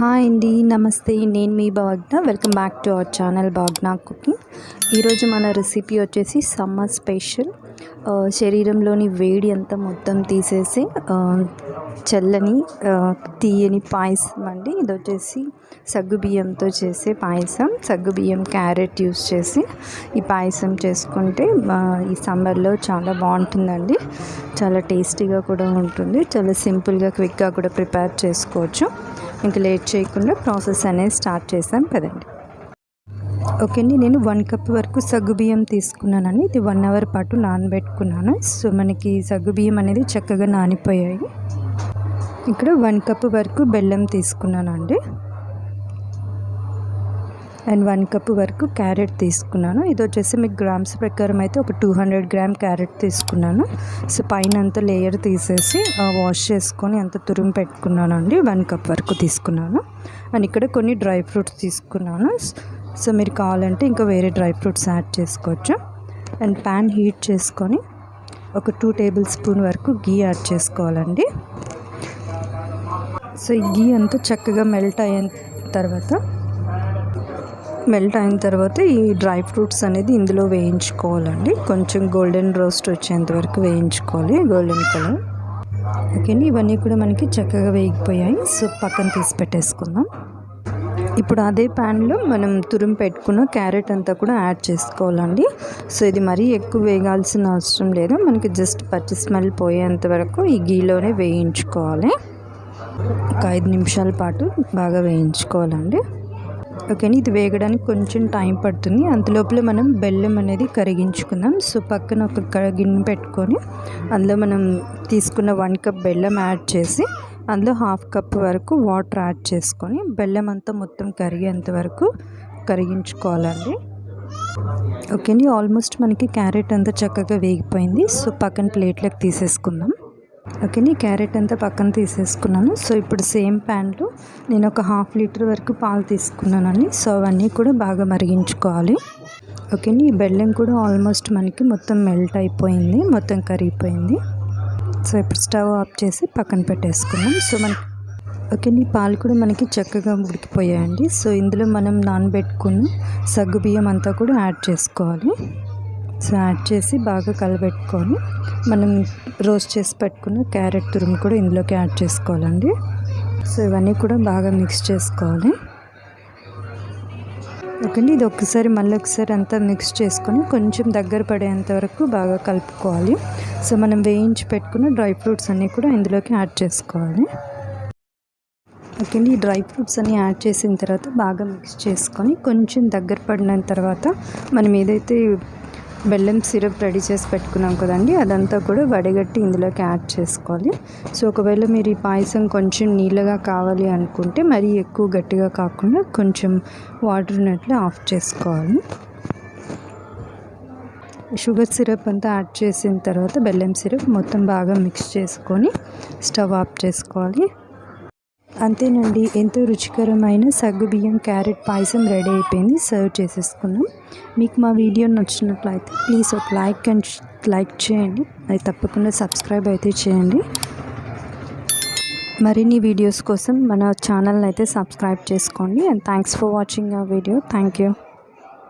Hi అండి నమస్తే. నేను మీ Bhagna welcome back to our channel Bhagna cooking. ఈరోజు మన రెసిపీ వచ్చేసి సమ్మర్ స్పెషల్. శరీరంలోని వేడి అంతా మొత్తం తీసేసి చల్లని తీయని పాయసం అండి. ఇది వచ్చేసి సగ్గు బియ్యంతో చేసే పాయసం. సగ్గుబియ్యం క్యారెట్ యూస్ చేసి ఈ పాయసం చేసుకుంటే ఈ సమ్మర్లో చాలా బాగుంటుందండి. చాలా టేస్టీగా కూడా ఉంటుంది. చాలా సింపుల్గా క్విక్గా కూడా ప్రిపేర్ చేసుకోవచ్చు. ఇంకా లేట్ చేయకుండా ప్రాసెస్ అనేది స్టార్ట్ చేసాం కదండి ఓకే అండి నేను వన్ కప్ వరకు సగ్గుబియ్యం తీసుకున్నానండి. ఇది వన్ అవర్ పాటు నానబెట్టుకున్నాను. సో మనకి సగ్గుబియ్యం అనేది చక్కగా నానిపోయాయి. ఇక్కడ వన్ కప్ వరకు బెల్లం తీసుకున్నానండి. అండ్ వన్ కప్ వరకు క్యారెట్ తీసుకున్నాను. ఇది వచ్చేసి మీకు గ్రామ్స్ ప్రకారం అయితే ఒక టూ హండ్రెడ్ గ్రామ్ క్యారెట్ తీసుకున్నాను. సో పైన అంత లేయర్ తీసేసి వాష్ చేసుకొని అంత తురుము పెట్టుకున్నాను అండి వన్ కప్ వరకు తీసుకున్నాను. అండ్ ఇక్కడ కొన్ని డ్రై ఫ్రూట్స్ తీసుకున్నాను. సో మీరు కావాలంటే ఇంకా వేరే డ్రై ఫ్రూట్స్ యాడ్ చేసుకోవచ్చు. అండ్ ప్యాన్ హీట్ చేసుకొని ఒక టూ టేబుల్ స్పూన్ వరకు గీ యాడ్ చేసుకోవాలండి. సో ఈ గీ అంతా చక్కగా మెల్ట్ అయిన తర్వాత మెల్ట్ అయిన తర్వాత ఈ డ్రై ఫ్రూట్స్ అనేది ఇందులో వేయించుకోవాలండి. కొంచెం గోల్డెన్ రోస్ట్ వచ్చేంత వరకు వేయించుకోవాలి గోల్డెన్ కలర్. ఓకే ఇవన్నీ కూడా మనకి చక్కగా వేగిపోయాయి. సో పక్కన తీసి పెట్టేసుకుందాం. ఇప్పుడు అదే ప్యాన్లో మనం తురుము పెట్టుకున్న క్యారెట్ అంతా కూడా యాడ్ చేసుకోవాలండి. సో ఇది మరీ ఎక్కువ వేగాల్సిన అవసరం లేదు. మనకి జస్ట్ పచ్చి స్మెల్ పోయేంత వరకు ఈ గీలోనే వేయించుకోవాలి. ఒక ఐదు నిమిషాల పాటు బాగా వేయించుకోవాలండి. ఓకేని? ఇది వేగడానికి కొంచెం టైం పడుతుంది. అంతలోపల మనం బెల్లం అనేది కరిగించుకుందాం. సో పక్కన ఒక గిన్నె పెట్టుకొని అందులో మనం తీసుకున్న వన్ కప్ బెల్లం యాడ్ చేసి అందులో హాఫ్ కప్ వరకు వాటర్ యాడ్ చేసుకొని బెల్లం అంతా మొత్తం కరిగేంత వరకు కరిగించుకోవాలండి. ఓకే అండి ఆల్మోస్ట్ మనకి క్యారెట్ అంతా చక్కగా వేగిపోయింది. సో పక్కన ప్లేట్లోకి తీసేసుకుందాం. ఓకేని క్యారెట్ అంతా పక్కన తీసేసుకున్నాను. సో ఇప్పుడు సేమ్ ప్యాన్లో నేను ఒక హాఫ్ లీటర్ వరకు పాలు తీసుకున్నానండి. సో అవన్నీ కూడా బాగా మరిగించుకోవాలి. ఓకేని ఈ బెల్లం కూడా ఆల్మోస్ట్ మనకి మొత్తం మెల్ట్ అయిపోయింది మొత్తం కరిగిపోయింది. సో ఇప్పుడు స్టవ్ ఆఫ్ చేసి పక్కన పెట్టేసుకున్నాం. సో మనకి ఓకే నీ పాలు కూడా మనకి చక్కగా ఉడికిపోయాయండి. సో ఇందులో మనం నానబెట్టుకున్న సగ్గు బియ్యం అంతా కూడా యాడ్ చేసుకోవాలి. సో యాడ్ చేసి బాగా కలబెట్టుకొని మనం రోస్ట్ చేసి పెట్టుకున్న క్యారెట్ తురుము కూడా ఇందులోకి యాడ్ చేసుకోవాలండి. సో ఇవన్నీ కూడా బాగా మిక్స్ చేసుకోవాలి. ఓకే ఇది ఒకసారి మళ్ళీ ఒకసారి అంతా మిక్స్ చేసుకొని కొంచెం దగ్గర పడేంత వరకు బాగా కలుపుకోవాలి. సో మనం వేయించి పెట్టుకున్న డ్రై ఫ్రూట్స్ అన్నీ కూడా ఇందులోకి యాడ్ చేసుకోవాలి. ఓకే ఈ డ్రై ఫ్రూట్స్ అన్ని యాడ్ చేసిన తర్వాత బాగా మిక్స్ చేసుకొని కొంచెం దగ్గర పడిన తర్వాత మనం ఏదైతే బెల్లం సిరప్ రెడీ చేసి పెట్టుకున్నాం కదండి అదంతా కూడా వడగట్టి ఇందులోకి యాడ్ చేసుకోవాలి. సో ఒకవేళ మీరు ఈ పాయసం కొంచెం నీళ్ళగా కావాలి అనుకుంటే మరీ ఎక్కువ గట్టిగా కాకుండా కొంచెం వాటర్ ఉన్నట్లు ఆఫ్ చేసుకోవాలి. షుగర్ సిరప్ అంతా యాడ్ చేసిన తర్వాత బెల్లం సిరప్ మొత్తం బాగా మిక్స్ చేసుకొని స్టవ్ ఆఫ్ చేసుకోవాలి. అంతేనండి ఎంతో రుచికరమైన సగ్గు బియ్యం క్యారెట్ పాయసం రెడీ అయిపోయింది. సర్వ్ చేసేసుకున్నాం. మీకు మా వీడియో నచ్చినట్లయితే ప్లీజ్ ఒక లైక్ అండ్ లైక్ చేయండి. అది తప్పకుండా సబ్స్క్రైబ్ అయితే చేయండి. మరిన్ని వీడియోస్ కోసం మన ఛానల్ని అయితే సబ్స్క్రైబ్ చేసుకోండి. అండ్ థ్యాంక్స్ ఫర్ వాచింగ్ ఆ వీడియో థ్యాంక్ యూ